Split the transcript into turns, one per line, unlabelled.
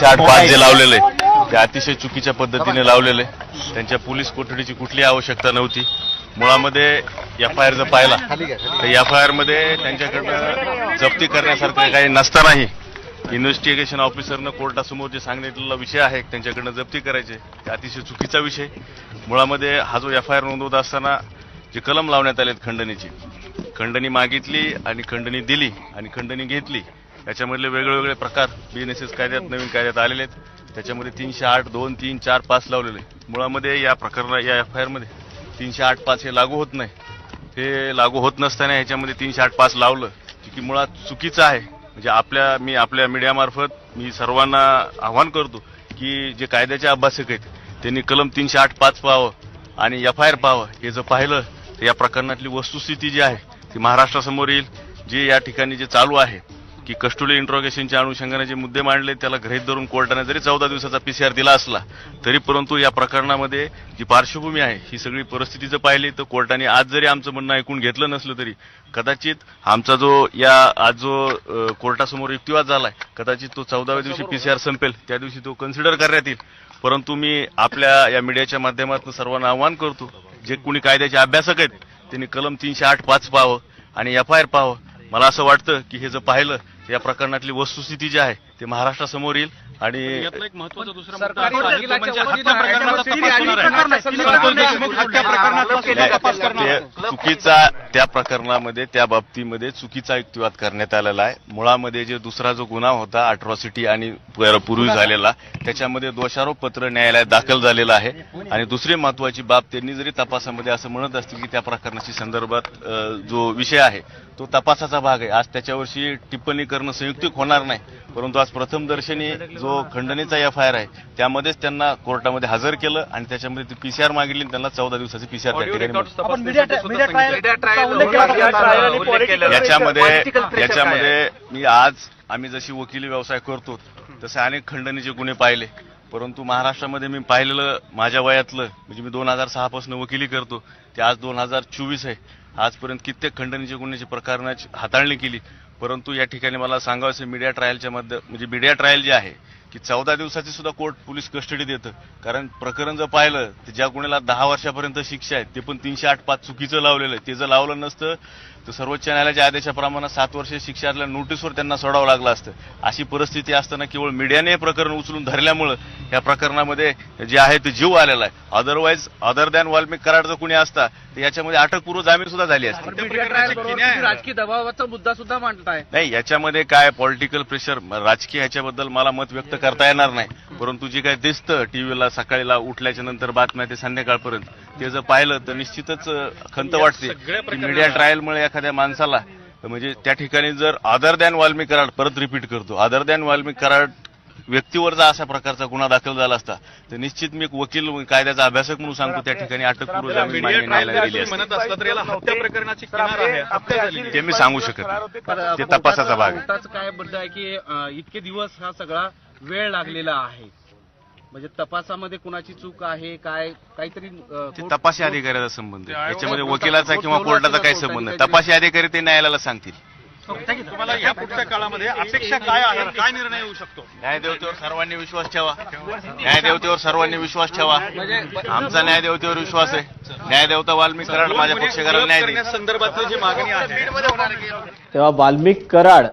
तीनशे आठ पाच जे लावलेले ते अतिशय चुकीच्या पद्धतीने लावलेले त्यांच्या पोलीस कोठडीची कुठलीही आवश्यकता नव्हती. मुळामध्ये एफ आय आर जर पाहिला. तर एफ आय आरमध्ये त्यांच्याकडनं जप्ती करण्यासारखं काही नसतानाही इन्व्हेस्टिगेशन ऑफिसरनं कोर्टासमोर जे सांगितलेला विषय आहे त्यांच्याकडनं जप्ती करायचे ते अतिशय चुकीचा विषय. मुळामध्ये हा जो एफ आय आर नोंदवत असताना जे कलम लावण्यात आलेत खंडणीची खंडणी मागितली आणि खंडणी दिली आणि खंडणी घेतली याच्यामधले वेगवेगळे प्रकार बी एन एस एस कायद्यात नवीन कायद्यात आलेले आहेत. त्याच्यामध्ये तीनशे आठ दोन तीन चार पाच लावलेले मुळामध्ये या प्रकरणा या एफ आय आरमध्ये तीनशे आठ पाच हे लागू होत नाही. हे लागू होत नसताना ह्याच्यामध्ये तीनशे आठ पाच लावलं की मुळात चुकीचं आहे. म्हणजे आपल्या मी आपल्या मीडियामार्फत मी सर्वांना आव्हान करतो की जे कायद्याचे अभ्यासक आहेत त्यांनी कलम तीनशे आठ पाच पाहावं आणि एफ आय आर पाहावं. हे जर पाहिलं तर या प्रकरणातली वस्तुस्थिती जी आहे ती महाराष्ट्रासमोर येईल. जे या ठिकाणी जे चालू आहे की कस्टोडी इंट्रोगेशनच्या अनुषंगाने जे मुद्दे मांडले त्याला गृहीत धरून कोर्टाने जरी चौदा दिवसाचा पीसीआर दिला असला तरी परंतु या प्रकरणामध्ये जी पार्श्वभूमी आहे ही सगळी परिस्थिती जर पाहिली तर कोर्टाने आज जरी आमचं म्हणणं ऐकून घेतलं नसलं तरी कदाचित आमचा जो या आज जो कोर्टासमोर युक्तिवाद झालाय कदाचित तो चौदाव्या दिवशी पीसीआर संपेल त्या दिवशी तो कन्सिडर करण्यात येईल. परंतु मी आपल्या या मीडियाच्या माध्यमातून सर्वांना आव्हान करतो जे कोणी कायद्याचे अभ्यासक आहेत त्यांनी कलम तीनशे आठ पाच पाहावं आणि एफ आय आर पाहावं. मला असं वाटतं की हे जर पाहिलं या प्रकरणातली वस्तुस्थिती जी आहे ते महाराष्ट्रासमोर येईल आणि
यातलं एक महत्त्वाचा दुसरा
सरकारी
मुद्दा असा आहे, तो
वकिलाच्या
म्हणजे
चुकीचा त्या प्रकरणामध्ये त्या बाबतीमध्ये चुकीचा युक्तिवाद करण्यात आलेला आहे. मुळामध्ये जे दुसरा जो गुन्हा होता अट्रॉसिटी आणि पूर्वी झालेला त्याच्यामध्ये दोषारोप पत्र न्यायालयात दाखल झालेलं आहे. आणि दुसरी महत्वाची बाब त्यांनी जरी तपासामध्ये असं म्हणत असतील की त्या प्रकरणाशी संदर्भात जो विषय आहे तो तपासाचा भाग आहे. आज त्याच्यावरची टिप्पणी करणं संयुक्तिक होणार नाही. परंतु आज प्रथम दर्शनी जो खंडणीचा एफ आय आर आहे त्यामध्येच त्यांना कोर्टामध्ये हजर केलं आणि त्याच्यामध्ये पीसीआर मागितली आणि त्यांना चौदा दिवसाची पीसीआर. याच्यामध्ये? याच्यामध्ये मी आज आम्ही जशी वकिली व्यवसाय करतो तसे अनेक खंडणीचे गुन्हे पाहिले. परंतु महाराष्ट्रामध्ये मी पाहिलेलं माझ्या वयातलं म्हणजे मी दोन हजार सहा पासून वकिली करतो ते आज दोन हजार चोवीस आहे. आजपर्यंत कित्येक खंडणीचे गुन्ह्याची प्रकरणाची हाताळणी केली. परंतु या ठिकाणी मला सांगावं मीडिया ट्रायलच्या मध्ये म्हणजे मीडिया ट्रायल जे आहे की चौदा दिवसाची सुद्धा कोर्ट पोलीस कस्टडी देतं. कारण प्रकरण जर पाहिलं तर ज्या गुन्ह्याला दहा वर्षापर्यंत शिक्षा आहे ते पण तीनशे आठ पाच चुकीचं लावलेलं आहे. ते जर लावलं नसतं तर सर्वोच्च न्यायालयाच्या आदेशाप्रमाणे सात वर्ष शिक्षा असल्या नोटीसवर त्यांना सोडावं लागलं असतं. अशी परिस्थिती असताना केवळ मीडियाने हे प्रकरण उचलून धरल्यामुळं या प्रकरणामध्ये जे आहे ते जीव आलेला आहे. Otherwise other than Valmik Karad जर कुणी असता तर याच्यामध्ये अटकपूर्व जामीन सुद्धा झाली असती.
राजकीय दबावाचा मुद्दा सुद्धा मांडताय.
नाही याच्यामध्ये काय पॉलिटिकल प्रेशर राजकीय ह्याच्याबद्दल मला मत व्यक्त करता येणार नाही. परंतु जे काय दिसतं टीव्हीला सकाळीला उठल्याच्या नंतर बातम्या ते संध्याकाळपर्यंत ते जर पाहिलं तर निश्चितच खंत वाटते. की मीडिया ट्रायलमुळे एखाद्या माणसाला म्हणजे त्या ठिकाणी जर अदर दॅन वाल्मिक कराड परत रिपीट करतो अदर दॅन वाल्मिक कराड व्यक्तीवर जर अशा प्रकारचा गुन्हा दाखल झाला असता तर निश्चित मी एक वकील कायद्याचा अभ्यासक म्हणून सांगतो त्या ठिकाणी अटकपूर्व जामीन न्यायालयाने दिली असती.
म्हणत असलं तर याला हत्या प्रकरणाची किनार आहे. हत्या झाली
ते मी सांगू शकत नाही. ते तपासाचा भाग
काय मुद्दा आहे की इतके दिवस हा सगळा वेळ लागलेला आहे. म्हणजे तपासामध्ये कुणाची चूक आहे काय काहीतरी
ते तपासी अधिकाऱ्याचा संबंध आहे. याच्यामध्ये वकिलाचा किंवा
कोर्ट-
कोर्टाचा काही संबंध नाही.
काहीतरी-
तपासी अधिकारी ते न्यायालयाला सांगतील.
तुम्हाला या पुढच्या काळामध्ये अपेक्षा काय आहे काय निर्णय येऊ शकतो?
न्यायदेवतेवर सर्वांनी विश्वास ठेवा. न्यायदेवतेवर सर्वांनी विश्वास ठेवा. आमचा न्यायदेवतेवर विश्वास आहे. न्यायदेवता वाल्मिक कराड माझ्या पक्षकाराला न्याय
करण्यासंदर्भातली जी मागणी आहे.
तेव्हा वाल्मिक कराड